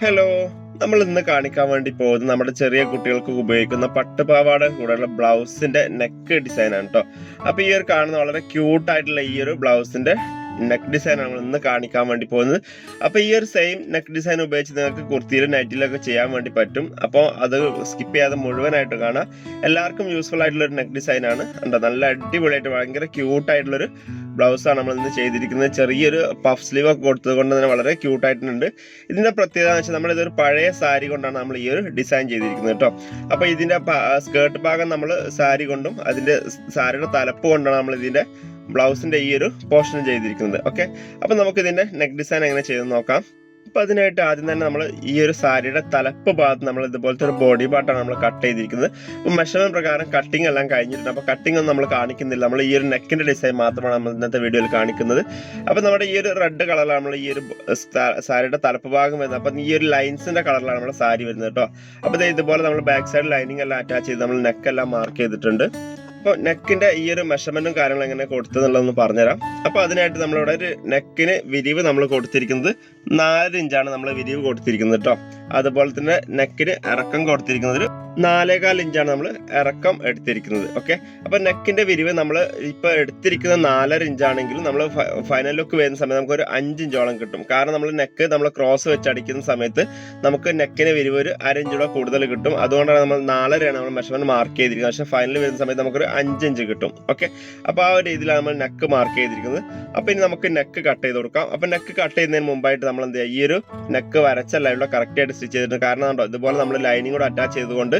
Hello നമ്മൾ ഇന്ന് കാണിക്കാൻ വേണ്ടി പോകുന്നത് നമ്മുടെ ചെറിയ കുട്ടികൾക്ക് ഉപയോഗിക്കുന്ന പട്ടുപാവാട കൂടെയുള്ള ബ്ലൗസിന്റെ നെക്ക് ഡിസൈൻ ആണ് കേട്ടോ അപ്പൊ ഈ ഒരു കാണുന്ന വളരെ ക്യൂട്ട് ആയിട്ടുള്ള ഈ ഒരു ബ്ലൗസിന്റെ നെക്ക് ഡിസൈൻ ആണ് നമ്മൾ ഇന്ന് കാണിക്കാൻ വേണ്ടി പോകുന്നത്. അപ്പൊ ഈ ഒരു സെയിം നെക്ക് ഡിസൈൻ ഉപയോഗിച്ച് നിങ്ങൾക്ക് കുർത്തിയിലും നൈറ്റിലൊക്കെ ചെയ്യാൻ വേണ്ടി പറ്റും. അപ്പോൾ അത് സ്കിപ്പ് ചെയ്യാതെ മുഴുവനായിട്ട് കാണാം. എല്ലാവർക്കും യൂസ്ഫുൾ ആയിട്ടുള്ള ഒരു നെക്ക് ഡിസൈൻ ആണ്. ഉണ്ടോ നല്ല അടിപൊളിയായിട്ട് ഭയങ്കര ക്യൂട്ട് ആയിട്ടുള്ളൊരു ബ്ലൗസാണ് നമ്മൾ ഇന്ന് ചെയ്തിരിക്കുന്നത്. ചെറിയൊരു പഫ് സ്ലീവ് ഒക്കെ കൊടുത്തത് കൊണ്ട് തന്നെ വളരെ ക്യൂട്ടായിട്ടുണ്ട് ഇതിന്റെ പ്രത്യേകത എന്ന് വെച്ചാൽ നമ്മൾ ഇതൊരു പഴയ സാരി കൊണ്ടാണ് നമ്മൾ ഈ ഒരു ഡിസൈൻ ചെയ്തിരിക്കുന്നത് കേട്ടോ. അപ്പോൾ ഇതിന്റെ സ്കേർട്ട് ഭാഗം നമ്മൾ സാരി കൊണ്ടും അതിന്റെ സാരിയുടെ തലപ്പ് കൊണ്ടാണ് നമ്മൾ ഇതിന്റെ ബ്ലൗസിന്റെ ഈ ഒരു പോർഷൻ ചെയ്തിരിക്കുന്നത്. ഓക്കെ അപ്പോൾ നമുക്ക് ഇതിന്റെ നെക്ക് ഡിസൈൻ എങ്ങനെ ചെയ്ത് നോക്കാം. അപ്പൊ അതിനായിട്ട് ആദ്യം തന്നെ നമ്മൾ ഈ ഒരു സാരിയുടെ തലപ്പ് ഭാഗത്ത് നമ്മൾ ഇതുപോലത്തെ ഒരു ബോഡി പാർട്ടാണ് നമ്മൾ കട്ട് ചെയ്തിരിക്കുന്നത്. അപ്പൊ മെഷർമെന്റ് പ്രകാരം കട്ടിംഗ് എല്ലാം കഴിഞ്ഞിട്ടുണ്ട്. അപ്പൊ കട്ടിംഗ് ഒന്നും നമ്മൾ കാണിക്കുന്നില്ല. നമ്മൾ ഈ ഒരു നെക്കിന്റെ ഡിസൈൻ മാത്രമാണ് നമ്മൾ ഇന്നത്തെ വീഡിയോയിൽ കാണിക്കുന്നത്. അപ്പൊ നമ്മുടെ ഈ ഒരു റെഡ് കളറിലാണ് നമ്മൾ ഈ ഒരു സാരിയുടെ തലപ്പ് ഭാഗം വരുന്നത്. അപ്പൊ ഈ ഒരു ലൈൻസിന്റെ കളറിലാണ് നമ്മുടെ സാരി വരുന്നത് കേട്ടോ. അപ്പൊ ഇതുപോലെ നമ്മൾ ബാക്ക് സൈഡ് ലൈനിങ് എല്ലാം അറ്റാച്ച് ചെയ്ത് നമ്മൾ നെക്കെല്ലാം മാർക്ക് ചെയ്തിട്ടുണ്ട്. അപ്പോൾ നെക്കിന്റെ ഈ ഒരു മെഷർമെന്റും കാര്യങ്ങളും എങ്ങനെ കൊടുത്തെന്നുള്ളതൊന്ന് പറഞ്ഞുതരാം. അപ്പോൾ അതിനായിട്ട് നമ്മളിവിടെ ഒരു നെക്കിന് വിരിവ് നമ്മൾ കൊടുത്തിരിക്കുന്നത് നാല് ഇഞ്ചാണ് നമ്മൾ വിരിവ് കൊടുത്തിരിക്കുന്നത് കേട്ടോ അതുപോലെ തന്നെ നെക്കിന് ഇറക്കം കൊടുത്തിരിക്കുന്നത് ഒരു നാലേകാൽ ഇഞ്ചാണ് നമ്മൾ ഇറക്കം എടുത്തിരിക്കുന്നത് ഓക്കെ? അപ്പോൾ നെക്കിന്റെ വിരിവ് നമ്മൾ ഇപ്പോൾ എടുത്തിരിക്കുന്ന നാലര ഇഞ്ചാണെങ്കിലും നമ്മൾ ഫൈനൽ ലുക്ക് വരുന്ന സമയത്ത് നമുക്ക് ഒരു അഞ്ച് ഇഞ്ചോളം കിട്ടും. കാരണം നമ്മൾ നെക്ക് നമ്മൾ ക്രോസ് വെച്ച് അടിക്കുന്ന സമയത്ത് നമുക്ക് നെക്കിന് വിരിവ് ഒരു അരഞ്ചോളം കൂടുതൽ കിട്ടും. അതുകൊണ്ടാണ് നമ്മൾ നാലരയാണ് നമ്മൾ മെഷർമെന്റ് മാർക്ക് ചെയ്തിരിക്കുന്നത്. പക്ഷേ ഫൈനൽ വരുന്ന സമയത്ത് നമുക്കൊരു അഞ്ച് ഇഞ്ച് കിട്ടും ഓക്കെ? അപ്പോൾ ആ ഒരു രീതിയിലാണ് നമ്മൾ നെക്ക് മാർക്ക് ചെയ്തിരിക്കുന്നത്. അപ്പോൾ ഇനി നമുക്ക് നെക്ക് കട്ട് ചെയ്ത് കൊടുക്കാം. അപ്പോൾ നെക്ക് കട്ട് ചെയ്യുന്നതിന് മുമ്പായിട്ട് എന്ത് ചെയ്യുക? ഈ ഒരു നെക്ക് വരച്ച ലൈനിലൂടെ കറക്റ്റ് ആയിട്ട് സ്റ്റിച്ച് ചെയ്തിട്ടുണ്ട്. കാരണം ഉണ്ടോ ഇതുപോലെ നമ്മൾ ലൈനിങ് കൂടെ അറ്റാച്ച് ചെയ്തുകൊണ്ട്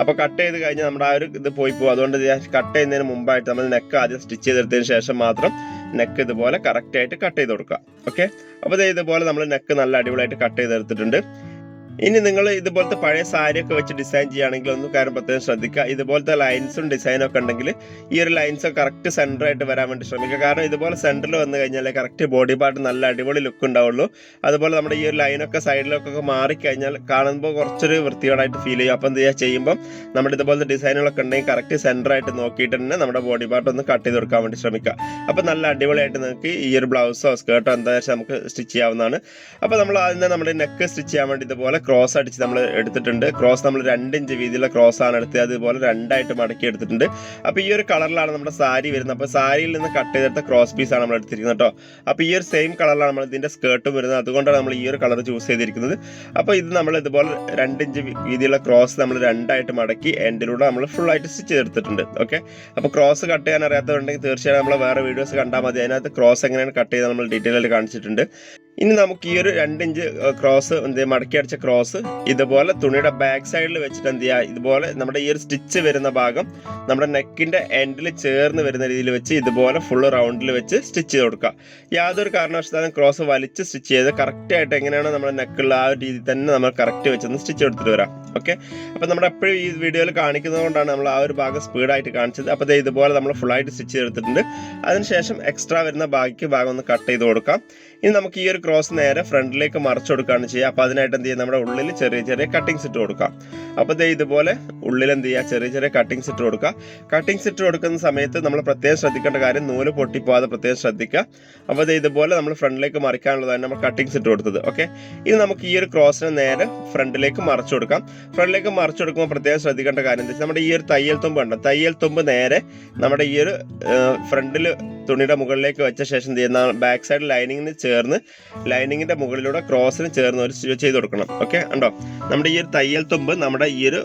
അപ്പോൾ കട്ട് ചെയ്ത് കഴിഞ്ഞാൽ നമ്മുടെ ആ ഒരു ഇത് പോയി പോകും. അതുകൊണ്ട് കട്ട് ചെയ്യുന്നതിന് മുമ്പായിട്ട് നമ്മൾ നെക്ക് ആദ്യം സ്റ്റിച്ച് ചെയ്തെടുത്തതിന് ശേഷം മാത്രം നെക്ക് ഇതുപോലെ കറക്റ്റ് ആയിട്ട് കട്ട് ചെയ്ത് കൊടുക്കുക. ഓക്കെ അപ്പോൾ ഇതുപോലെ നമ്മൾ നെക്ക് നല്ല അടിപൊളിയായിട്ട് കട്ട് ചെയ്തെടുത്തിട്ടുണ്ട്. ഇനി നിങ്ങൾ ഇതുപോലത്തെ പഴയ സാരിയൊക്കെ വെച്ച് ഡിസൈൻ ചെയ്യുകയാണെങ്കിൽ ഒന്ന് കാര്യം പ്രത്യേകം ശ്രദ്ധിക്കുക. ഇതുപോലത്തെ ലൈൻസും ഡിസൈനും ഒക്കെ ഉണ്ടെങ്കിൽ ഈ ഒരു ലൈൻസ് കറക്റ്റ് സെന്റർ ആയിട്ട് വരാൻ വേണ്ടി ശ്രമിക്കുക. കാരണം ഇതുപോലെ സെന്ററിൽ വന്നു കഴിഞ്ഞാൽ കറക്റ്റ് ബോഡി പാർട്ട് നല്ല അടിപൊളി ലുക്ക് ഉണ്ടാവുള്ളൂ. അതുപോലെ നമ്മുടെ ഈ ഒരു ലൈനൊക്കെ സൈഡിലൊക്കെ മാറിക്കഴിഞ്ഞാൽ കാണുമ്പോൾ കുറച്ചൊരു വൃത്തിയോടായിട്ട് ഫീൽ ചെയ്യും. അപ്പം എന്ത് ചെയ്യുക ചെയ്യുമ്പം നമ്മുടെ ഇതുപോലത്തെ ഡിസൈനുകളൊക്കെ ഉണ്ടെങ്കിൽ കറക്റ്റ് സെന്റർ ആയിട്ട് നോക്കിയിട്ട് തന്നെ നമ്മുടെ ബോഡി പാർട്ട് ഒന്ന് കട്ട് ചെയ്ത് കൊടുക്കാൻ വേണ്ടി ശ്രമിക്കുക. അപ്പം നല്ല അടിപൊളിയായിട്ട് നിങ്ങൾക്ക് ഈ ഒരു ബ്ലൗസോ സ്കേർട്ടോ എന്താ വെച്ചാൽ നമുക്ക് സ്റ്റിച്ച് ചെയ്യാവുന്നതാണ്. അപ്പോൾ നമ്മൾ ആദ്യം നമ്മുടെ നെക്ക് സ്റ്റിച്ച് ചെയ്യാൻ വേണ്ടി ഇതുപോലെ ക്രോസ് അടിച്ച് നമ്മൾ എടുത്തിട്ടുണ്ട്. ക്രോസ് നമ്മൾ രണ്ട് ഇഞ്ച് വീതിയിലുള്ള ക്രോസ് ആണ് എടുത്തത്. അതുപോലെ രണ്ടായിട്ട് മടക്കി എടുത്തിട്ടുണ്ട്. അപ്പോൾ ഈ ഒരു കളറിലാണ് നമ്മുടെ സാരി വരുന്നത്. അപ്പോൾ സാരിയിൽ നിന്ന് കട്ട് ചെയ്തെടുത്ത ക്രോസ് പീസ് ആണ് നമ്മൾ എടുത്തിരിക്കുന്നത് കേട്ടോ. അപ്പോൾ ഈ ഒരു സെയിം കളറിലാണ് നമ്മൾ ഇതിന്റെ സ്കേർട്ടും വരുന്നത്. അതുകൊണ്ടാണ് നമ്മൾ ഈ ഒരു കളർ ചൂസ് ചെയ്തിരിക്കുന്നത്. അപ്പോൾ ഇത് നമ്മൾ ഇതുപോലെ രണ്ട് ഇഞ്ച് വീതിയുള്ള ക്രോസ് നമ്മൾ രണ്ടായിട്ട് മടക്കി എൻഡിലൂടെ നമ്മൾ ഫുൾ ആയിട്ട് സ്റ്റിച്ച് ചെയ്തെടുത്തിട്ടുണ്ട്. ഓക്കെ അപ്പോൾ ക്രോസ് കട്ട് ചെയ്യാൻ അറിയാത്തതുണ്ടെങ്കിൽ തീർച്ചയായും നമ്മൾ വേറെ വീഡിയോസ് കണ്ടാൽ മതി. അതിനകത്ത് ക്രോസ് എങ്ങനെയാണ് കട്ട് ചെയ്ത് നമ്മൾ ഡീറ്റെയിൽ ആയിട്ട് കാണിച്ചിട്ടുണ്ട്. ഇനി നമുക്ക് ഈ ഒരു രണ്ട് ഇഞ്ച് ക്രോസ് എന്ത് മടക്കി അടിച്ച ക്രോസ് ഇതുപോലെ തുണിയുടെ ബാക്ക് സൈഡിൽ വെച്ചിട്ട് എന്ത് ചെയ്യുക? ഇതുപോലെ നമ്മുടെ ഈ ഒരു സ്റ്റിച്ച് വരുന്ന ഭാഗം നമ്മുടെ നെക്കിന്റെ എൻഡിൽ ചേർന്ന് വരുന്ന രീതിയിൽ വെച്ച് ഇതുപോലെ ഫുൾ റൗണ്ടിൽ വെച്ച് സ്റ്റിച്ച് ചെയ്ത് കൊടുക്കുക. യാതൊരു കാരണവശാലും ക്രോസ് വലിച്ച് സ്റ്റിച്ച് ചെയ്ത് കറക്റ്റ് ആയിട്ട് എങ്ങനെയാണ് നമ്മുടെ നെക്കുള്ള ആ ഒരു രീതി തന്നെ നമ്മൾ കറക്റ്റ് വെച്ചൊന്ന് സ്റ്റിച്ച് എടുത്തിട്ട് വരാം. ഓക്കെ അപ്പോൾ നമ്മുടെ എപ്പോഴും ഈ വീഡിയോയിൽ കാണിക്കുന്നത് കൊണ്ടാണ് നമ്മൾ ആ ഒരു ഭാഗം സ്പീഡായിട്ട് കാണിച്ചത്. അപ്പോൾ ഇതുപോലെ നമ്മൾ ഫുള്ളായിട്ട് സ്റ്റിച്ച് ചെയ്തെടുത്തിട്ടുണ്ട്. അതിനുശേഷം എക്സ്ട്രാ വരുന്ന ബാക്കി ഭാഗം ഒന്ന് കട്ട് ചെയ്ത് കൊടുക്കാം. ഇനി നമുക്ക് ഈ ഒരു ക്രോസ് നേരെ ഫ്രണ്ടിലേക്ക് മറച്ചു കൊടുക്കുകയാണ് ചെയ്യുക. അപ്പോൾ അതിനായിട്ട് എന്ത് ചെയ്യുക? നമ്മുടെ ഉള്ളിൽ ചെറിയ ചെറിയ കട്ടിങ്സ് ഇട്ട് കൊടുക്കാം. അപ്പൊ ദേ ഇതുപോലെ ഉള്ളിൽ എന്ത് ചെയ്യുക? ചെറിയ ചെറിയ കട്ടിങ്സ് ഇട്ട് കൊടുക്കുക. കട്ടിങ്സ് ഇട്ട് കൊടുക്കുന്ന സമയത്ത് നമ്മൾ പ്രത്യേകം ശ്രദ്ധിക്കേണ്ട കാര്യം നൂൽ പൊട്ടിപ്പോവാതെ പ്രത്യേകം ശ്രദ്ധിക്കുക. അപ്പൊ ദേ ഇതുപോലെ നമ്മൾ ഫ്രണ്ടിലേക്ക് മറിക്കാനുള്ളതാണ് നമ്മൾ കട്ടിങ്സ് ഇട്ട് കൊടുത്തത്. ഓക്കെ ഇനി നമുക്ക് ഈ ഒരു ക്രോസിനെ നേരെ ഫ്രണ്ടിലേക്ക് മറച്ചു കൊടുക്കാം. ഫ്രണ്ടിലേക്ക് മറച്ചു കൊടുക്കുമ്പോൾ പ്രത്യേകം ശ്രദ്ധിക്കേണ്ട കാര്യം എന്താ വെച്ചാൽ നമ്മുടെ ഈ ഒരു തയ്യൽ തുമ്പ് ഉണ്ട് തയ്യൽ തുമ്പ് നേരെ നമ്മുടെ ഈ ഒരു ഫ്രണ്ടിൽ തുണിയുടെ മുകളിലേക്ക് വെച്ച ശേഷം ചെയ്യുന്ന ബാക്ക് സൈഡ് ലൈനിങ്ങിന് ചേർന്ന് ലൈനിങ്ങിന്റെ മുകളിലൂടെ ക്രോസിന് ചേർന്ന് ഒരു ചെയ്ത് കൊടുക്കണം. ഓക്കെ ഉണ്ടോ നമ്മുടെ ഈ ഒരു തയ്യൽ തുമ്പ് നമ്മുടെ ഈ ഒരു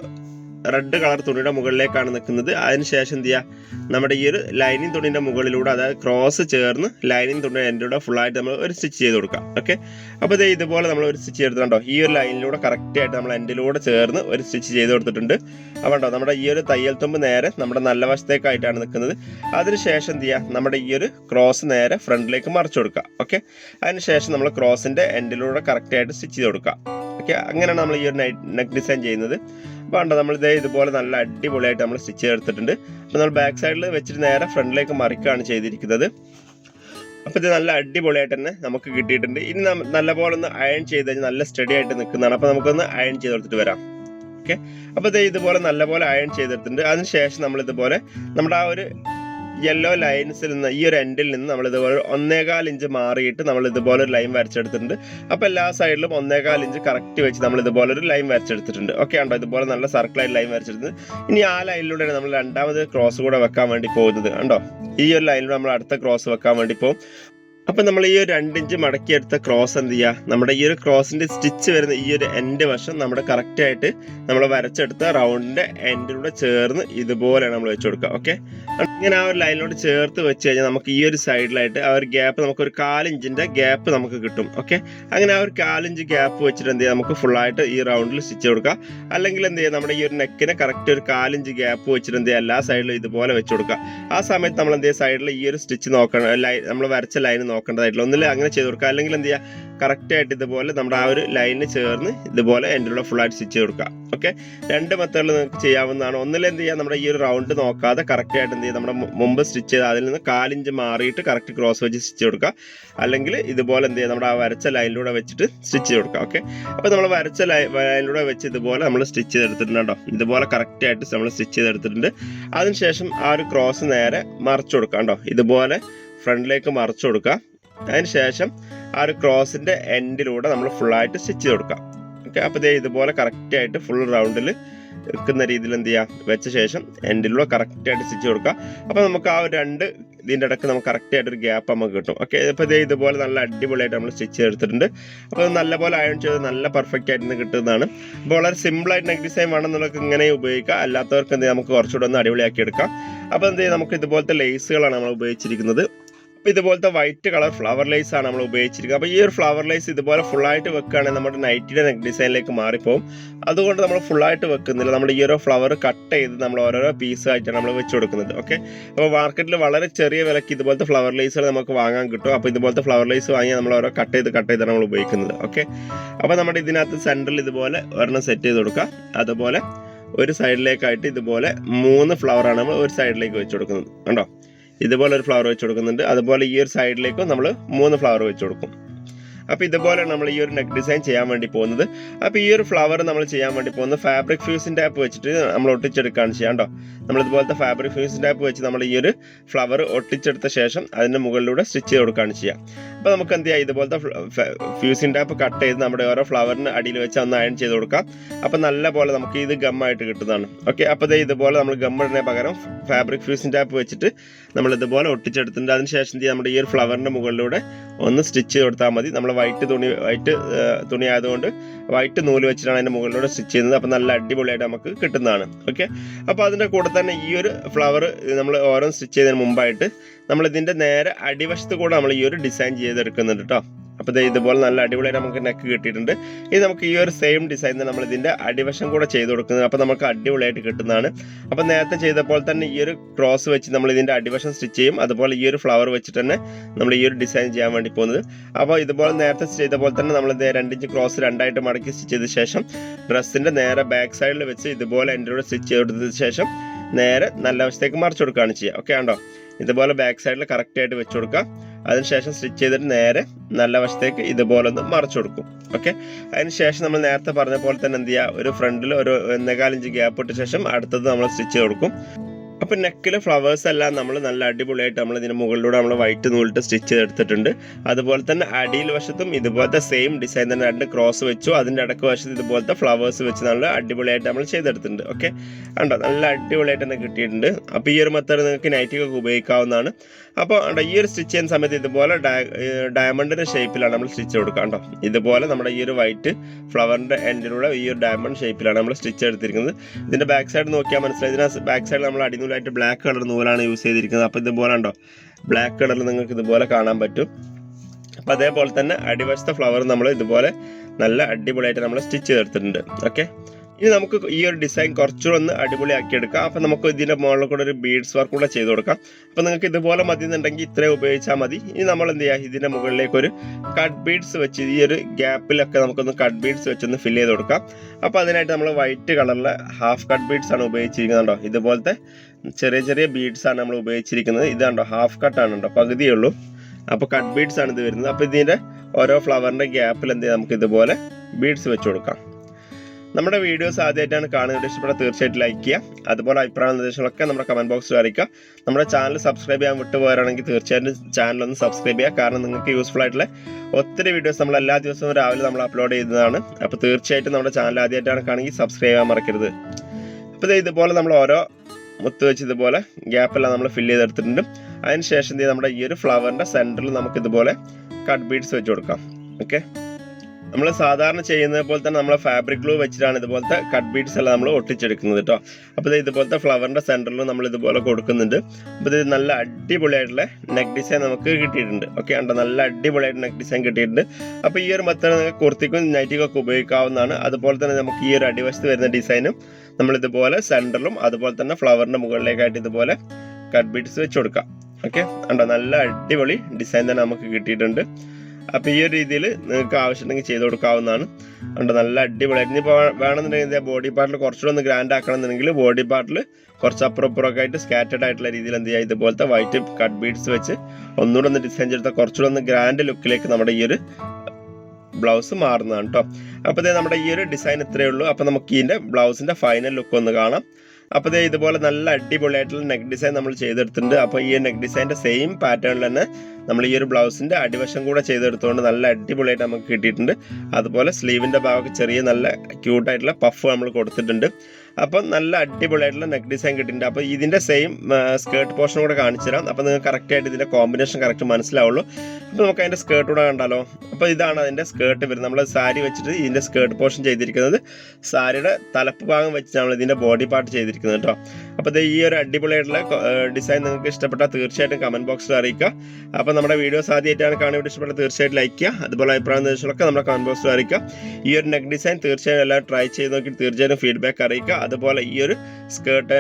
റെഡ് കളർ തുണിയുടെ മുകളിലേക്കാണ് നിൽക്കുന്നത്. അതിനുശേഷം എന്ത് ചെയ്യുക നമ്മുടെ ഈ ഒരു ലൈനിങ് തുണിന്റെ മുകളിലൂടെ അതായത് ക്രോസ് ചേർന്ന് ലൈനിങ് തുണിയുടെ എന്റെ കൂടെ ഫുള്ളായിട്ട് നമ്മൾ ഒരു സ്റ്റിച്ച് ചെയ്ത് കൊടുക്കാം. ഓക്കെ അപ്പോൾ ഇത് ഇതുപോലെ നമ്മൾ ഒരു സ്റ്റിച്ച് ചെയ്തിട്ടുണ്ടോ ഈ ഒരു ലൈനിലൂടെ കറക്റ്റ് ആയിട്ട് നമ്മൾ എന്റിലൂടെ ചേർന്ന് ഒരു സ്റ്റിച്ച് ചെയ്ത് കൊടുത്തിട്ടുണ്ട്. അപ്പോൾ ഉണ്ടോ നമ്മുടെ ഈ ഒരു തയ്യൽ തുമ്പ് നേരെ നമ്മുടെ നല്ല വശത്തേക്കായിട്ടാണ് നിൽക്കുന്നത്. അതിനുശേഷം എന്ത് ചെയ്യുക നമ്മുടെ ഈ ഒരു ക്രോസ് നേരെ ഫ്രണ്ടിലേക്ക് മറിച്ചു കൊടുക്കുക ഓക്കെ അതിനുശേഷം നമ്മൾ ക്രോസിന്റെ എൻഡിലൂടെ കറക്റ്റ് ആയിട്ട് സ്റ്റിച്ച് ചെയ്ത് കൊടുക്കുക ഓക്കെ അങ്ങനെയാണ് നമ്മൾ ഈ ഒരു നെക്ക് ഡിസൈൻ ചെയ്യുന്നത്. അപ്പോൾ ഉണ്ട് നമ്മൾ ഇതേ ഇതുപോലെ നല്ല അടിപൊളിയായിട്ട് നമ്മൾ സ്റ്റിച്ച് ചേർത്തിട്ടുണ്ട് അപ്പോൾ നമ്മൾ ബാക്ക് സൈഡിൽ വെച്ചിട്ട് നേരെ ഫ്രണ്ടിലേക്ക് മറിക്കുകയാണ് ചെയ്തിരിക്കുന്നത്. അപ്പോൾ ഇത് നല്ല അടിപൊളിയായിട്ട് തന്നെ നമുക്ക് കിട്ടിയിട്ടുണ്ട്. ഇനി നല്ല നല്ലപോലെ ഒന്ന് അയൺ ചെയ്ത് കഴിഞ്ഞാൽ നല്ല സ്റ്റഡി ആയിട്ട് നിൽക്കുന്നതാണ്. അപ്പോൾ നമുക്കൊന്ന് അയൺ ചെയ്ത് കൊടുത്തിട്ട് വരാം. ഓക്കെ? അപ്പോൾ ഇത് ഇതുപോലെ നല്ലപോലെ അയൺ ചെയ്തെടുത്തിട്ടുണ്ട്. അതിനുശേഷം നമ്മൾ ഇതുപോലെ നമ്മുടെ ആ ഒരു യെല്ലോ ലൈൻസിൽ നിന്ന് ഈ ഒരു എൻഡിൽ നിന്ന് നമ്മൾ ഇതുപോലെ ഒന്നേകാൽ ഇഞ്ച് മാറിയിട്ട് നമ്മൾ ഇതുപോലെ ഒരു ലൈൻ വരച്ചെടുത്തിട്ടുണ്ട്. അപ്പോൾ എല്ലാ സൈഡിലും ഒന്നേകാൽ ഇഞ്ച് കറക്റ്റ് വെച്ച് നമ്മൾ ഇതുപോലെ ഒരു ലൈൻ വരച്ചെടുത്തിട്ടുണ്ട്. ഓക്കെ ഉണ്ടോ ഇതുപോലെ നല്ല സർക്കിളായിട്ട് ലൈൻ വരച്ചെടുത്തിട്ടുണ്ട് ഇനി ആ ലൈനിലൂടെയാണ് നമ്മൾ രണ്ടാമത് ക്രോസ് കൂടെ വെക്കാൻ വേണ്ടി പോകുന്നത്. കണ്ടോ? ഈ ഒരു ലൈനിലൂടെ നമ്മൾ അടുത്ത ക്രോസ് വെക്കാൻ വേണ്ടി പോകും. അപ്പം നമ്മൾ ഈ ഒരു രണ്ടിഞ്ച് മടക്കിയെടുത്ത ക്രോസ് എന്ത് ചെയ്യുക നമ്മുടെ ഈ ഒരു ക്രോസിന്റെ സ്റ്റിച്ച് വരുന്ന ഈ ഒരു എൻഡ് വശം നമ്മുടെ കറക്റ്റ് ആയിട്ട് നമ്മൾ വരച്ചെടുത്ത റൗണ്ടിന്റെ എൻഡിലൂടെ ചേർന്ന് ഇതുപോലെ നമ്മൾ വെച്ച് കൊടുക്കുക ഓക്കെ ഇങ്ങനെ ആ ഒരു ലൈനിലോട്ട് ചേർത്ത് വെച്ച് കഴിഞ്ഞാൽ നമുക്ക് ഈ ഒരു സൈഡിലായിട്ട് ആ ഒരു ഗ്യാപ്പ് നമുക്ക് ഒരു കാലിഞ്ചിന്റെ ഗ്യാപ്പ് നമുക്ക് കിട്ടും ഓക്കെ അങ്ങനെ ആ ഒരു കാലിഞ്ച് ഗ്യാപ്പ് വെച്ചിട്ട് എന്ത് ചെയ്യാം നമുക്ക് ഫുള്ളായിട്ട് ഈ റൗണ്ടിൽ സ്റ്റിച്ച് കൊടുക്കുക അല്ലെങ്കിൽ എന്ത് ചെയ്യാം നമ്മുടെ ഈ ഒരു നെക്കിന് കറക്റ്റ് ഒരു കാലിഞ്ച് ഗ്യാപ്പ് വെച്ചിട്ട് എന്ത് ചെയ്യുക എല്ലാ സൈഡിലും ഇതുപോലെ വെച്ച് കൊടുക്കുക ആ സമയത്ത് നമ്മൾ എന്ത് ചെയ്യുക സൈഡിൽ ഈ ഒരു സ്റ്റിച്ച് നോക്കണം നമ്മൾ വരച്ച ലൈൻ നോക്കേണ്ടതായിട്ടുള്ള ഒന്നിൽ അങ്ങനെ ചെയ്ത് കൊടുക്കുക. അല്ലെങ്കിൽ എന്ത് ചെയ്യുക? കറക്റ്റായിട്ട് ഇതുപോലെ നമ്മുടെ ആ ഒരു ലൈനിന് ചേർന്ന് ഇതുപോലെ എന്റെ ഫുള്ളായിട്ട് സ്റ്റിച്ച് കൊടുക്കുക. ഓക്കെ രണ്ട് മെത്തേഡിൽ നിങ്ങൾക്ക് ചെയ്യാവുന്നതാണ്. ഒന്നിൽ എന്ത് ചെയ്യുക? നമ്മുടെ ഈ ഒരു റൗണ്ട് നോക്കാതെ കറക്റ്റായിട്ട് എന്ത് ചെയ്യുക? നമ്മുടെ മുമ്പ് സ്റ്റിച്ച് ചെയ്ത് അതിൽ നിന്ന് കാലിഞ്ച് മാറിയിട്ട് കറക്റ്റ് ക്രോസ് വെച്ച് സ്റ്റിച്ച് കൊടുക്കുക. അല്ലെങ്കിൽ ഇതുപോലെ എന്ത് ചെയ്യുക? നമ്മുടെ ആ വരച്ച ലൈനിലൂടെ വെച്ചിട്ട് സ്റ്റിച്ച് കൊടുക്കുക. ഓക്കെ അപ്പോൾ നമ്മൾ വരച്ച ലൈനിലൂടെ വെച്ച് ഇതുപോലെ നമ്മൾ സ്റ്റിച്ച് ചെയ്തെടുത്തിട്ടുണ്ട് ഇതുപോലെ കറക്റ്റായിട്ട് നമ്മൾ സ്റ്റിച്ച് ചെയ്തെടുത്തിട്ടുണ്ട്. അതിനുശേഷം ആ ഒരു ക്രോസ് നേരെ മറച്ചു കൊടുക്കുക കേട്ടോ ഇതുപോലെ ഫ്രണ്ടിലേക്ക് മറച്ചു കൊടുക്കുക. അതിനുശേഷം ആ ഒരു ക്രോസിന്റെ എൻഡിലൂടെ നമ്മൾ ഫുള്ളായിട്ട് സ്റ്റിച്ച് ചെയ്ത് കൊടുക്കാം ഓക്കെ അപ്പോൾ ഇതേ ഇതുപോലെ കറക്റ്റ് ആയിട്ട് ഫുൾ റൗണ്ടിൽ നിൽക്കുന്ന രീതിയിൽ എന്ത് ചെയ്യുക വെച്ച ശേഷം എൻഡിലൂടെ കറക്റ്റ് ആയിട്ട് സ്റ്റിച്ച് കൊടുക്കുക. അപ്പോൾ നമുക്ക് ആ ഒരു രണ്ട് ഇതിന്റെ ഇടയ്ക്ക് നമുക്ക് കറക്റ്റ് ആയിട്ട് ഒരു ഗ്യാപ്പ് നമുക്ക് കിട്ടും. ഓക്കെ ഇപ്പോൾ ഇതേ ഇതുപോലെ നല്ല അടിപൊളിയായിട്ട് നമ്മൾ സ്റ്റിച്ച് ചെയ്തെടുത്തിട്ടുണ്ട്. അപ്പോൾ നല്ലപോലെ അയൺ ചെയ്ത് നല്ല പെർഫെക്റ്റ് ആയിട്ട് നിന്ന് കിട്ടുന്നതാണ്. അപ്പോൾ വളരെ സിമ്പിൾ ആയിട്ട് നെക്ക് ഡിസൈൻ വേണമെന്നുള്ളവർക്ക് ഇങ്ങനെ ഉപയോഗിക്കുക. അല്ലാത്തവർക്ക് എന്ത് നമുക്ക് കുറച്ചുകൂടെ ഒന്ന് അടിപൊളിയാക്കി എടുക്കാം. അപ്പോൾ എന്ത് നമുക്ക് ഇതുപോലത്തെ ലേസുകളാണ് നമ്മൾ ഉപയോഗിച്ചിരിക്കുന്നത്. അപ്പോൾ ഇതുപോലത്തെ വൈറ്റ് കളർ ഫ്ലവർ ലൈസ് ആണ് നമ്മൾ ഉപയോഗിച്ചിരിക്കുന്നത്. അപ്പോൾ ഈ ഒരു ഫ്ലവർ ലൈസ് ഇതുപോലെ ഫുള്ളായിട്ട് വെക്കുകയാണെങ്കിൽ നമ്മുടെ നൈറ്റിയുടെ നെക്ക് ഡിസൈനിലേക്ക് മാറിപ്പോകും അതുകൊണ്ട് നമ്മൾ ഫുള്ളായിട്ട് വെക്കുന്നില്ല. നമ്മൾ ഈ ഒരു ഫ്ലവർ കട്ട് ചെയ്ത് നമ്മൾ ഓരോരോ പീസ് ആയിട്ടാണ് നമ്മൾ വെച്ച് കൊടുക്കുന്നത്. ഓക്കെ അപ്പോൾ മാർക്കറ്റിൽ വളരെ ചെറിയ വിലയ്ക്ക് ഇതുപോലത്തെ ഫ്ലവർ ലൈസുകൾ നമുക്ക് വാങ്ങാൻ കിട്ടും. അപ്പോൾ ഇതുപോലത്തെ ഫ്ലവർ ലൈസ് വാങ്ങിയാൽ നമ്മൾ ഓരോ കട്ട് ചെയ്ത് കട്ട് ചെയ്താണ് നമ്മൾ ഉപയോഗിക്കുന്നത്. ഓക്കെ അപ്പോൾ നമ്മുടെ ഇതിനകത്ത് സെന്ററിൽ ഇതുപോലെ ഒരെണ്ണം സെറ്റ് ചെയ്ത് കൊടുക്കുക അതുപോലെ ഒരു സൈഡിലേക്കായിട്ട് ഇതുപോലെ മൂന്ന് ഫ്ലവറാണ് നമ്മൾ ഒരു സൈഡിലേക്ക് വെച്ച് കൊടുക്കുന്നത്. കണ്ടോ? ഇതുപോലെ ഒരു ഫ്ലവർ വെച്ച് കൊടുക്കുന്നുണ്ട്. അതുപോലെ ഈ ഒരു സൈഡിലേക്കും നമ്മൾ മൂന്ന് ഫ്ലവർ വെച്ച് കൊടുക്കും. അപ്പോൾ ഇതുപോലെയാണ് നമ്മൾ ഈ ഒരു നെക്ക് ഡിസൈൻ ചെയ്യാൻ വേണ്ടി പോകുന്നത്. അപ്പോൾ ഈ ഒരു ഫ്ലവർ നമ്മൾ ചെയ്യാൻ വേണ്ടി പോകുന്നത് ഫാബ്രിക് ഫ്യൂസിന്റെ ആപ്പ് വെച്ചിട്ട് നമ്മൾ ഒട്ടിച്ചെടുക്കുകയാണ് ചെയ്യാം കേട്ടോ നമ്മൾ ഇതുപോലത്തെ ഫാബ്രിക് ഫ്യൂസിന്റെ ആപ്പ് വെച്ച് നമ്മൾ ഈ ഒരു ഫ്ലവർ ഒട്ടിച്ചെടുത്ത ശേഷം അതിന്റെ മുകളിലൂടെ സ്റ്റിച്ച് ചെയ്ത് കൊടുക്കുകയാണ് ചെയ്യാം. അപ്പോൾ നമുക്ക് എന്ത് ചെയ്യാം? ഇതുപോലത്തെ ഫ്യൂസിന്റെ ആപ്പ് കട്ട് ചെയ്ത് നമ്മുടെ ഓരോ ഫ്ലവറിന് അടിയിൽ വെച്ച് ഒന്ന് അയൺ ചെയ്ത് കൊടുക്കാം. അപ്പോൾ നല്ല പോലെ നമുക്ക് ഇത് ഗമ്മായിട്ട് കിട്ടുന്നതാണ്. ഓക്കെ അപ്പോൾ ദേ ഇതുപോലെ നമ്മൾ ഗമ്മിടുന്നതിന് പകരം ഫാബ്രിക് ഫ്യൂസിന്റെ ആപ്പ് വെച്ചിട്ട് നമ്മൾ ഇതുപോലെ ഒട്ടിച്ചെടുത്തിട്ടുണ്ട്. അതിന് ശേഷം നമ്മുടെ ഈ ഒരു ഫ്ലവറിന്റെ മുകളിലൂടെ ഒന്ന് സ്റ്റിച്ച് കൊടുത്താൽ മതി. നമ്മൾ വൈറ്റ് തുണി വൈറ്റ് തുണി ആയതുകൊണ്ട് വൈറ്റ് നൂൽ വെച്ചിട്ടാണ് അതിന്റെ മുകളിലൂടെ സ്റ്റിച്ച് ചെയ്യുന്നത്. അപ്പോൾ നല്ല അടിപൊളിയായിട്ട് നമുക്ക് കിട്ടുന്നതാണ്. ഓക്കെ? അപ്പോൾ അതിന്റെ കൂടെ തന്നെ ഈ ഒരു ഫ്ലവർ നമ്മൾ ഓരോ സ്റ്റിച്ച് ചെയ്തതിന് മുമ്പായിട്ട് നമ്മൾ ഇതിന്റെ നേരെ അടിവശത്ത് കൂടെ നമ്മൾ ഈ ഒരു ഡിസൈൻ ചെയ്തെടുക്കുന്നുണ്ട് കേട്ടോ അപ്പോൾ ഇതുപോലെ നല്ല അടിപൊളിയായിട്ട് നമുക്ക് നെക്ക് കിട്ടിയിട്ടുണ്ട്. ഇത് നമുക്ക് ഈ ഒരു സെയിം ഡിസൈൻ നമ്മൾ ഇതിന്റെ അടിവശം കൂടെ ചെയ്ത് കൊടുക്കുന്നത്. അപ്പോൾ നമുക്ക് അടിപൊളിയായിട്ട് കിട്ടുന്നതാണ്. അപ്പോൾ നേരത്തെ ചെയ്ത പോലെ തന്നെ ഈ ഒരു ക്രോസ് വെച്ച് നമ്മൾ ഇതിന്റെ അടിവശം സ്റ്റിച്ച് ചെയ്യും. അതുപോലെ ഈ ഒരു ഫ്ലവർ വെച്ചിട്ട് തന്നെ നമ്മൾ ഈ ഒരു ഡിസൈൻ ചെയ്യാൻ വേണ്ടി പോകുന്നത്. അപ്പോൾ ഇതുപോലെ നേരത്തെ ചെയ്ത പോലെ തന്നെ നമ്മൾ രണ്ടിഞ്ച് ക്രോസ് രണ്ടായിട്ട് മടക്കി സ്റ്റിച്ച് ചെയ്ത ശേഷം ഡ്രസ്സിന്റെ നേരെ ബാക്ക് സൈഡിൽ വെച്ച് ഇതുപോലെ എന്റെ കൂടെ സ്റ്റിച്ച് ചെയ്തെടുത്തതിന് ശേഷം നേരെ നല്ല വശത്തേക്ക് മറിച്ച് കൊടുക്കുകയാണ് ചെയ്യുക. ഓക്കെ ആണ്ടോ ഇതുപോലെ ബാക്ക് സൈഡിൽ കറക്റ്റായിട്ട് വെച്ച് കൊടുക്കാം അതിനുശേഷം സ്റ്റിച്ച് ചെയ്തിട്ട് നേരെ നല്ല വശത്തേക്ക് ഇതുപോലെ ഒന്ന് മറച്ചു കൊടുക്കും. ഓക്കെ അതിനുശേഷം നമ്മൾ നേരത്തെ പറഞ്ഞ പോലെ തന്നെ എന്ത് ചെയ്യുക? ഒരു ഫ്രണ്ടിൽ ഒരു ഒന്നേകാലിഞ്ച് ഗ്യാപ്പ് ഇട്ട ശേഷം അടുത്തത് നമ്മൾ സ്റ്റിച്ച് ചെയ്ത് കൊടുക്കും. അപ്പോൾ നെക്കിലെ ഫ്ലവേഴ്സ് എല്ലാം നമ്മൾ നല്ല അടിപൊളിയായിട്ട് നമ്മൾ ഇതിന് മുകളിലൂടെ നമ്മൾ വൈറ്റ് നൂലിട്ട് സ്റ്റിച്ച് ചെയ്തെടുത്തിട്ടുണ്ട്. അതുപോലെ തന്നെ അടിയിൽ വശത്തും ഇതുപോലത്തെ സെയിം ഡിസൈൻ തന്നെ രണ്ട് ക്രോസ് വെച്ചു. അതിന്റെ ഇടയ്ക്ക് വശത്ത് ഇതുപോലത്തെ ഫ്ലവേഴ്സ് വെച്ച് നല്ല അടിപൊളിയായിട്ട് നമ്മൾ ചെയ്തെടുത്തിട്ടുണ്ട്. ഓക്കെ കണ്ടോ? നല്ല അടിപൊളിയായിട്ട് തന്നെ കിട്ടിയിട്ടുണ്ട്. അപ്പോൾ ഈ ഒരു മെത്തേഡ് നിങ്ങൾക്ക് നൈറ്റിക്കൊക്കെ ഉപയോഗിക്കാവുന്നതാണ്. അപ്പോൾ ഈ ഒരു സ്റ്റിച്ച് ചെയ്യുന്ന സമയത്ത് ഇതുപോലെ ഡയമണ്ടിന്റെ ഷേപ്പിലാണ് നമ്മൾ സ്റ്റിച്ച് കൊടുക്കുക കേട്ടോ ഇതുപോലെ നമ്മുടെ ഈ ഒരു വൈറ്റ് ഫ്ലവറിന്റെ എൻഡിലൂടെ ഈ ഒരു ഡയമണ്ട് ഷേപ്പിലാണ് നമ്മൾ സ്റ്റിച്ച് എടുത്തിരിക്കുന്നത്. ഇതിന്റെ ബാക്ക് സൈഡ് നോക്കിയാൽ മനസ്സിലായി. ഇതിന് ബാക്ക് സൈഡ് നമ്മൾ അടിനൂലായിട്ട് ബ്ലാക്ക് കളർ നൂലാണ് യൂസ് ചെയ്തിരിക്കുന്നത്. അപ്പോൾ ഇതുപോലെ ഉണ്ടോ ബ്ലാക്ക് കളറിൽ നിങ്ങൾക്ക് ഇതുപോലെ കാണാൻ പറ്റും. അപ്പോൾ അതേപോലെ തന്നെ അടിവശത്തെ ഫ്ലവർ നമ്മൾ ഇതുപോലെ നല്ല അടിപൊളിയായിട്ട് നമ്മൾ സ്റ്റിച്ച് ചേർത്തിട്ടുണ്ട് ഓക്കെ ഇനി നമുക്ക് ഈ ഒരു ഡിസൈൻ കുറച്ചുകൂടെ ഒന്ന് അടിപൊളിയാക്കി എടുക്കാം അപ്പോൾ നമുക്ക് ഇതിന്റെ മുകളിൽ കൂടെ ഒരു ബീഡ്സ് വർക്ക് കൂടെ ചെയ്ത് കൊടുക്കാം. അപ്പം നിങ്ങൾക്ക് ഇതുപോലെ മതി എന്നുണ്ടെങ്കിൽ ഇത്രയും ഉപയോഗിച്ചാൽ മതി. ഇനി നമ്മൾ എന്ത് ചെയ്യുക ഇതിന്റെ മുകളിലേക്ക് ഒരു കട്ട് ബീഡ്സ് വെച്ച് ഈ ഒരു ഗ്യാപ്പിലൊക്കെ നമുക്കൊന്ന് കട്ട് ബീഡ്സ് വെച്ചൊന്ന് ഫില്ല് ചെയ്ത് കൊടുക്കാം. അപ്പോൾ അതിനായിട്ട് നമ്മൾ വൈറ്റ് കളറിലെ ഹാഫ് കട്ട് ബീഡ്സ് ആണ് ഉപയോഗിച്ചിരിക്കുന്നത് കണ്ടോ? ഇതുപോലത്തെ ചെറിയ ചെറിയ ബീഡ്സ് ആണ് നമ്മൾ ഉപയോഗിച്ചിരിക്കുന്നത്. ഇതാണ്ടോ ഹാഫ് കട്ടാണ് കേട്ടോ പകുതിയേ ഉള്ളൂ. അപ്പോൾ കട്ട് ബീഡ്സ് ആണ് ഇത് വരുന്നത്. അപ്പോൾ ഇതിന്റെ ഓരോ ഫ്ലവറിന്റെ ഗ്യാപ്പിൽ എന്ത് നമുക്ക് ഇതുപോലെ ബീഡ്സ് വെച്ച് കൊടുക്കാം. നമ്മുടെ വീഡിയോസ് ആദ്യമായിട്ടാണ് കാണുന്നത്. ഇഷ്ടപ്പെട്ട തീർച്ചയായിട്ടും ലൈക്ക് ചെയ്യുക. അതുപോലെ അഭിപ്രായ നിർദ്ദേശങ്ങളൊക്കെ നമ്മുടെ കമന്റ് ബോക്സിൽ അറിയിക്കുക. നമ്മുടെ ചാനൽ സബ്സ്ക്രൈബ് ചെയ്യാൻ വിട്ടുപോകാറാണെങ്കിൽ തീർച്ചയായിട്ടും ചാനൽ ഒന്ന് സബ്സ്ക്രൈബ് ചെയ്യുക. കാരണം നിങ്ങൾക്ക് യൂസ്ഫുൾ ആയിട്ടുള്ള ഒത്തിരി വീഡിയോസ് നമ്മൾ എല്ലാ ദിവസവും രാവിലെ നമ്മൾ അപ്ലോഡ് ചെയ്യുന്നതാണ്. അപ്പോൾ തീർച്ചയായിട്ടും നമ്മുടെ ചാനൽ ആദ്യമായിട്ടാണ് കാണുമെങ്കിൽ സബ്സ്ക്രൈബ് ചെയ്യാൻ മറക്കരുത്. അപ്പോൾ ഇതുപോലെ നമ്മൾ ഓരോ മുത്ത് വെച്ച് ഇതുപോലെ ഗ്യാപ്പെല്ലാം നമ്മൾ ഫില്ല് ചെയ്തെടുത്തിട്ടുണ്ട്. അതിന് ശേഷം ദേ നമ്മുടെ ഈ ഒരു ഫ്ലവറിന്റെ സെന്ററിൽ നമുക്ക് ഇതുപോലെ കട്ട് ബീഡ്സ് വെച്ച് കൊടുക്കാം. ഓക്കെ നമ്മൾ സാധാരണ ചെയ്യുന്നത് പോലെ തന്നെ നമ്മളെ ഫാബ്രിക് ഗ്ലൂ വെച്ചിട്ടാണ് ഇതുപോലത്തെ കട്ട് ബീഡ്സ് എല്ലാം നമ്മൾ ഒട്ടിച്ചെടുക്കുന്നത് കേട്ടോ അപ്പോൾ ഇത് ഇതുപോലത്തെ ഫ്ലവറിന്റെ സെന്ററിലും നമ്മൾ ഇതുപോലെ കൊടുക്കുന്നുണ്ട്. അപ്പോൾ ഇത് നല്ല അടിപൊളിയായിട്ടുള്ള നെക്ക് ഡിസൈൻ നമുക്ക് കിട്ടിയിട്ടുണ്ട്. ഓക്കെ ഉണ്ടോ നല്ല അടിപൊളിയായിട്ട് നെക്ക് ഡിസൈൻ കിട്ടിയിട്ടുണ്ട്. അപ്പോൾ ഈ ഒരു മെത്തേഡ് നിങ്ങൾക്ക് കുർത്തിക്കും നൈറ്റിക്കും ഒക്കെ ഉപയോഗിക്കാവുന്നതാണ്. അതുപോലെ തന്നെ നമുക്ക് ഈ ഒരു അടിവശത്ത് വരുന്ന ഡിസൈനും നമ്മൾ ഇതുപോലെ സെന്ററിലും അതുപോലെ തന്നെ ഫ്ലവറിന്റെ മുകളിലേക്കായിട്ട് ഇതുപോലെ കട്ട് ബീഡ്സ് വെച്ച് കൊടുക്കാം. ഓക്കെ ഉണ്ടോ നല്ല അടിപൊളി ഡിസൈൻ തന്നെ നമുക്ക് കിട്ടിയിട്ടുണ്ട്. അപ്പോൾ ഈ ഒരു രീതിയിൽ നിങ്ങൾക്ക് ആവശ്യമുണ്ടെങ്കിൽ ചെയ്ത് കൊടുക്കാവുന്നതാണ്. അതുകൊണ്ട് നല്ല അടിപൊളിയായിട്ട്. ഇനിയിപ്പോൾ വേണമെന്നുണ്ടെങ്കിൽ ബോഡി പാർട്ടിൽ കുറച്ചുകൂടെ ഒന്ന് ഗ്രാൻഡ് ആക്കണമെന്നുണ്ടെങ്കിൽ ബോഡി പാർട്ടിൽ കുറച്ച് അപ്പുറപ്പുറമൊക്കെ ആയിട്ട് സ്കാറ്റേഡ് ആയിട്ടുള്ള രീതിയിൽ എന്ത് ചെയ്യുക? ഇതുപോലത്തെ വൈറ്റ് കട്ട് ബീഡ്സ് വെച്ച് ഒന്നുകൂടെ ഒന്ന് ഡിസൈൻ ചെയ്തെടുത്താൽ കുറച്ചുകൂടെ ഒന്ന് ഗ്രാൻഡ് ലുക്കിലേക്ക് നമ്മുടെ ഈ ഒരു ബ്ലൗസ് മാറുന്നതാണ് കേട്ടോ അപ്പോൾ ഇതേ നമ്മുടെ ഈ ഒരു ഡിസൈൻ ഇത്രയേ ഉള്ളൂ. അപ്പോൾ നമുക്ക് ഇതിന്റെ ബ്ലൗസിന്റെ ഫൈനൽ ലുക്ക് ഒന്ന് കാണാം. അപ്പോൾ ഇതേ ഇതുപോലെ നല്ല അടിപൊളിയായിട്ടുള്ള നെക്ക് ഡിസൈൻ നമ്മൾ ചെയ്തെടുത്തിട്ടുണ്ട്. അപ്പോൾ ഈ നെക്ക് ഡിസൈന്റെ സെയിം പാറ്റേണിൽ തന്നെ നമ്മൾ ഈ ഒരു ബ്ലൗസിന്റെ അടിവശം കൂടെ ചെയ്തെടുത്തുകൊണ്ട് നല്ല അടിപൊളിയായിട്ട് നമുക്ക് കിട്ടിയിട്ടുണ്ട്. അതുപോലെ സ്ലീവിന്റെ ഭാഗമൊക്കെ ചെറിയ നല്ല ക്യൂട്ടായിട്ടുള്ള പഫ് നമ്മൾ കൊടുത്തിട്ടുണ്ട്. അപ്പം നല്ല അടിപൊളിയായിട്ടുള്ള നെക്ക് ഡിസൈൻ കിട്ടിയിട്ടുണ്ട്. അപ്പോൾ ഇതിന്റെ സെയിം സ്കേർട്ട് പോർഷൻ കൂടെ കാണിച്ചു തരാം. അപ്പോൾ നിങ്ങൾക്ക് കറക്റ്റായിട്ട് ഇതിന്റെ കോമ്പിനേഷൻ കറക്റ്റ് മനസ്സിലാവുള്ളൂ. അപ്പോൾ നമുക്ക് അതിന്റെ സ്കേർട്ട് കൂടെ കണ്ടാലോ? അപ്പോൾ ഇതാണ് അതിന്റെ സ്കേർട്ട് വരുന്നത്. നമ്മൾ സാരി വെച്ചിട്ട് ഇതിന്റെ സ്കേർട്ട് പോർഷൻ ചെയ്തിരിക്കുന്നത്. സാരിയുടെ തലപ്പ് ഭാഗം വെച്ച് നമ്മൾ ഇതിന്റെ ബോഡി പാർട്ട് ചെയ്തിരിക്കുന്നത് കേട്ടോ. അപ്പോൾ ഈ ഒരു അടിപൊളിയായിട്ടുള്ള ഡിസൈൻ നിങ്ങൾക്ക് ഇഷ്ടപ്പെട്ടാൽ തീർച്ചയായിട്ടും കമന്റ് ബോക്സിൽ അറിയിക്കുക. അപ്പോൾ നമ്മുടെ വീഡിയോ ആദ്യമായിട്ടാണ് കാണുമ്പോൾ ഇഷ്ടപ്പെട്ടാൽ തീർച്ചയായിട്ടും ലൈക്ക് ചെയ്യുക. അതുപോലെ അഭിപ്രായം നിർദ്ദേശങ്ങളൊക്കെ നമ്മുടെ കമന്റ് ബോക്സിൽ അറിയിക്കുക. ഈ ഒരു നെക്ക് ഡിസൈൻ തീർച്ചയായും എല്ലാം ട്രൈ ചെയ്ത് നോക്കിയിട്ട് തീർച്ചയായിട്ടും ഫീഡ്ബാക്ക് അറിയിക്കുക. അതുപോലെ ഈ ഒരു സ്കേർട്ട്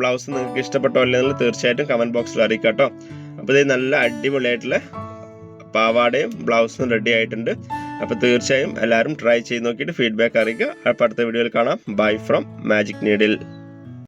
ബ്ലൗസ് നിങ്ങൾക്ക് ഇഷ്ടപ്പെട്ടോ അല്ലെങ്കിൽ തീർച്ചയായിട്ടും കമന്റ് ബോക്സിൽ അറിയിക്കാട്ടോ. കേട്ടോ അപ്പോൾ ഇത് നല്ല അടിപൊളിയായിട്ടുള്ള പാവാടയും ബ്ലൗസും റെഡി ആയിട്ടുണ്ട്. അപ്പോൾ തീർച്ചയായും എല്ലാവരും ട്രൈ ചെയ്ത് നോക്കിയിട്ട് ഫീഡ്ബാക്ക് അറിയിക്കുക. അപ്പോൾ അടുത്ത വീഡിയോയിൽ കാണാം. Bye from magic needle